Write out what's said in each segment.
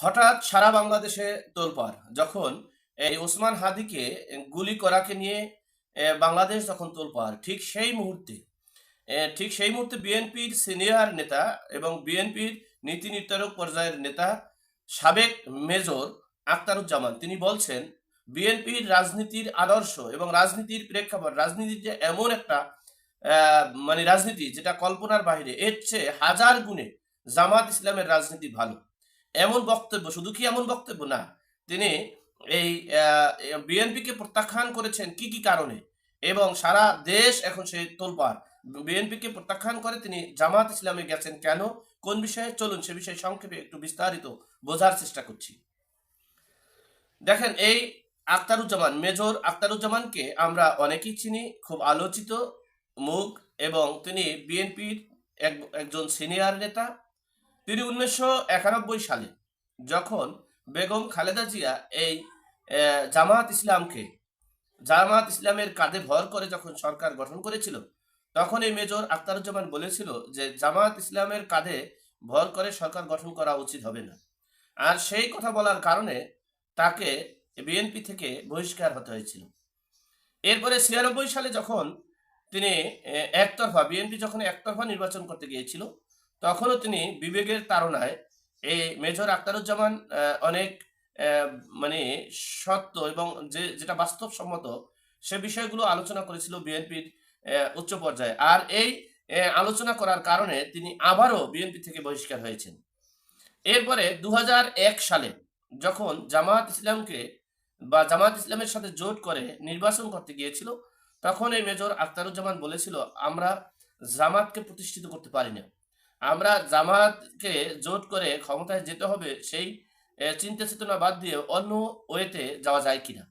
হঠাৎ সারা বাংলাদেশে তোলপাড়, যখন এই ওসমান হাদিকে গুলি করাকে নিয়ে বাংলাদেশ যখন তোলপাড়। ঠিক সেই মুহূর্তে ঠিক সেই মুহূর্তে বিএনপির সিনিয়র নেতা এবং বিএনপির নীতি নির্ধারক পর্যায়ের নেতা সাবেক মেজর আক্তারুজ্জামান তিনি বলছেন, বিএনপির রাজনীতির আদর্শ এবং রাজনীতির প্রেক্ষাপট, রাজনীতির যে এমন একটা মানে রাজনীতি যেটা কল্পনার বাইরে এর চেয়ে হাজার গুণে জামাত ইসলামের রাজনীতি ভালো। এমন বক্তব্য, শুধু কি এমন বক্তব্য? না। তিনি এই বিএনপিকে প্রত্যাখ্যান করেছেন কি কি কারণে? এবং সারা দেশ এখন সে তোলপাড়। বিএনপিকে প্রত্যাখ্যান করে তিনি জামাত ইসলামে গেছেন কেন? কোন বিষয়ে? চলুন সে বিষয়ে সংক্ষেপে একটু বিস্তারিত বোঝার চেষ্টা করছি। দেখেন, এই আক্তারুজ্জামান মেজর আক্তারুজ্জামানকে আমরা অনেকেই চিনি, খুব আলোচিত মুখ, এবং তিনি বিএনপির একজন সিনিয়র নেতা। তিনি উনিশশো একানব্বই সালে যখন বেগম খালেদা জিয়া এই জামাত ইসলামকে জামাত ইসলামের কাঁধে ভর করে যখন সরকার গঠন করেছিল, তখন এই মেজর আক্তারুজ্জামান বলেছিল যে জামাত ইসলামের কাঁধে ভর করে সরকার গঠন করা উচিত হবে না। আর সেই কথা বলার কারণে তাকে বিএনপি থেকে বহিষ্কার হতে হয়েছিল। এরপরে ছিয়ানব্বই সালে যখন তিনি একতরফা, বিএনপি যখন একতরফা নির্বাচন করতে গিয়েছিল তখনও তিনি বিবেকের তাড়নায় এই মেজর আক্তারুজ্জামান আহ, অনেক মানে সত্য এবং যে যেটা বাস্তবসম্মত সে বিষয়গুলো আলোচনা করেছিল বিএনপির উচ্চ পর্যায়ে। আর এই আলোচনা করার কারণে তিনি আবারও বিএনপি থেকে বহিষ্কার হয়েছেন। এরপরে দু হাজার এক সালে যখন জামাত ইসলামকে বা জামাত ইসলামের সাথে জোট করে নির্বাচন করতে গিয়েছিল তখন এই মেজর আক্তারুজ্জামান বলেছিল আমরা জামাতকে প্রতিষ্ঠিত করতে পারি না আমরা জামাতকে জোট করে ক্ষমতায় যেতে হবে, সেই চিন্তা চেতনা বাদ দিয়ে অন্য ওয়েতে যাওয়া যায় কিনা?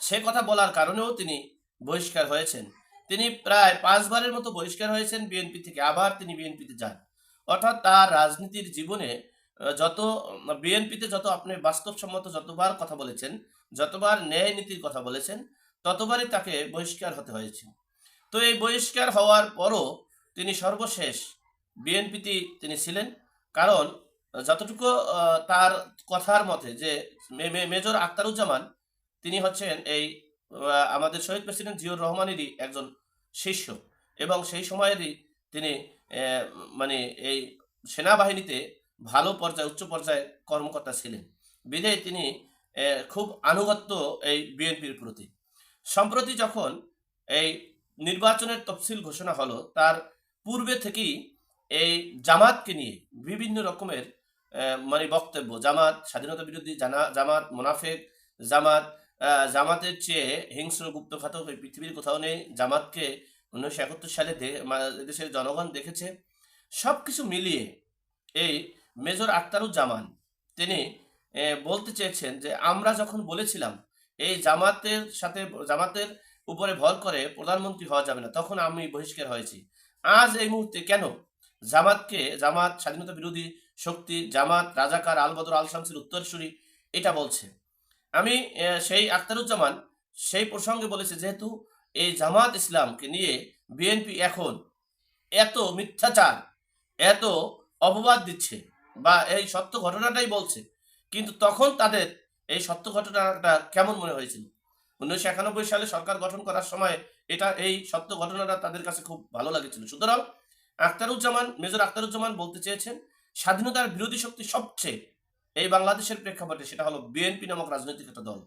সে কথা বলার কারণেও তিনি বহিষ্কার হয়েছেন। তিনি প্রায় পাঁচবারের মতো বহিষ্কার হয়েছেন বিএনপি থেকে, আবার তিনি বিএনপিতে যান। অর্থাৎ তার রাজনীতির জীবনে যত, বিএনপিতে যত আপনি বাস্তবসম্মত যতবার কথা বলেছেন, যতবার ন্যায় নীতির কথা বলেছেন, ততবারই তাকে বহিষ্কার হতে হয়েছে। তো এই বহিষ্কার হওয়ার পরও তিনি সর্বশেষ বিএনপিতে তিনি ছিলেন। কারণ, যতটুকু তার কথার মতে যে মেজর আক্তারুজ্জামান, তিনি হচ্ছেন এই আমাদের শহীদ প্রেসিডেন্ট জিয়র রহমানেরই একজন শিষ্য এবং সেই সময়েরই তিনি মানে এই সেনাবাহিনীতে ভালো পর্যায়ে, উচ্চ পর্যায়ে কর্মকর্তা ছিলেন। বিধেয় তিনি খুব আনুগত্য এই বিএনপির প্রতি। সম্প্রতি যখন এই নির্বাচনের তফসিল ঘোষণা হলো, তার পূর্বে থেকেই এই জামাতকে নিয়ে বিভিন্ন রকমের মানে বক্তব্য। জামাত, স্বাধীনতা বিরোধী জামাত, মোনাফেক, জামাত জামাতের চেয়ে হিংস্র গুপ্তঘাতক এই পৃথিবীর কোথাও নেই। জামাতকে উনিশশো একাত্তর সালে দেশের জনগণ দেখেছে। সব কিছু মিলিয়ে এই মেজর আক্তারুজ্জামান তিনি বলতে চেয়েছেন যে আমরা যখন বলেছিলাম এই জামাতের সাথে, জামাতের উপরে ভর করে প্রধানমন্ত্রী হওয়া যাবে না, তখন আমি বহিষ্কার হয়েছি। আজ এই মুহূর্তে কেন জামাতকে, জামাত স্বাধীনতা বিরোধী শক্তি, জামাত, রাজাকার আলবদর আল শামসের উত্তরসূরি, এটা বলছে। আমি সেই আখতারুজ্জামান সেই প্রসঙ্গে বলেছে, যেহেতু এই জামাত ইসলামকে নিয়ে বিএনপি এখন এত মিথ্যাচার, এত অপবাদ দিচ্ছে বা এই সত্য ঘটনাটাই বলছে, কিন্তু তখন তাদের এই সত্য ঘটনাটা কেমন মনে হয়েছিল? উনিশশো একানব্বই সালে সরকার গঠন করার সময় এটা, এই সত্য ঘটনাটা তাদের কাছে খুব ভালো লাগেছিল। সুতরাং আখতারুজ্জামান, মেজর আখতারুজ্জামান বলতে চেয়েছেন, স্বাধীনতার বিরোধী শক্তি সবচেয়ে এই বাংলাদেশের প্রেক্ষাপটে সেটা হলো বিএনপি নামক রাজনৈতিক একটা দল।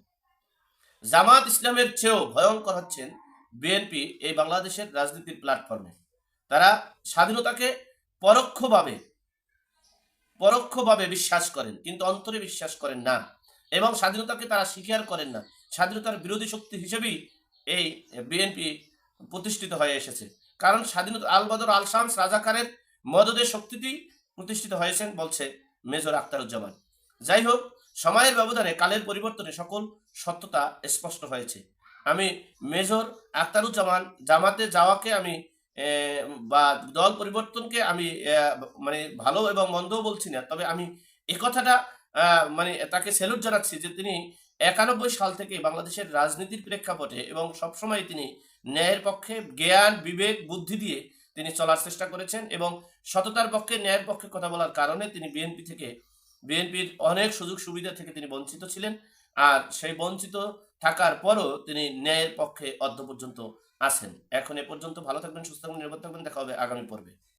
জামাত ইসলামের চেয়েও ভয়ঙ্কর হচ্ছেন বিএনপি এই বাংলাদেশের রাজনীতির প্ল্যাটফর্মে তারা স্বাধীনতাকে পরোক্ষভাবে পরোক্ষভাবে বিশ্বাস করেন, কিন্তু অন্তরে বিশ্বাস করেন না এবং স্বাধীনতাকে তারা স্বীকার করেন না। স্বাধীনতার বিরোধী শক্তি হিসেবেই এই বিএনপি প্রতিষ্ঠিত হয়ে এসেছে। কারণ স্বাধীনতা আল বদর আল শামস রাজাকারের মদদের শক্তিটি প্রতিষ্ঠিত হয়েছেন বলছে মেজর আখতারুজ্জামান। যাই হোক, সময়ের ব্যবধানে কালের পরিবর্তনে সকল সত্যতা স্পষ্ট হয়েছে। আমি মেজর আখতারুজ্জামান জামাতে যাওয়াকে আমি বা দল পরিবর্তনকে আমি মানে ভালো এবং মন্দও বলছি না, তবে আমি এ কথাটা মানে তাকে স্যালুট জানাচ্ছি যে তিনি একানব্বই সাল থেকে বাংলাদেশের রাজনীতির প্রেক্ষাপটে এবং সবসময় তিনি ন্যায়ের পক্ষে জ্ঞান, বিবেক, বুদ্ধি দিয়ে তিনি চলার চেষ্টা করেছেন এবং সততার পক্ষে, ন্যায়ের পক্ষে কথা বলার কারণে তিনি বিএনপি থেকে, বিএনপির অনেক সুযোগ সুবিধা থেকে তিনি বঞ্চিত ছিলেন। আর সেই বঞ্চিত থাকার পরও তিনি ন্যায়ের পক্ষে অর্ধ পর্যন্ত আছেন। এখন এ পর্যন্ত ভালো থাকবেন, সুস্থ থাকবেন, নিরাপদ থাকবেন। দেখা হবে আগামী পর্বে।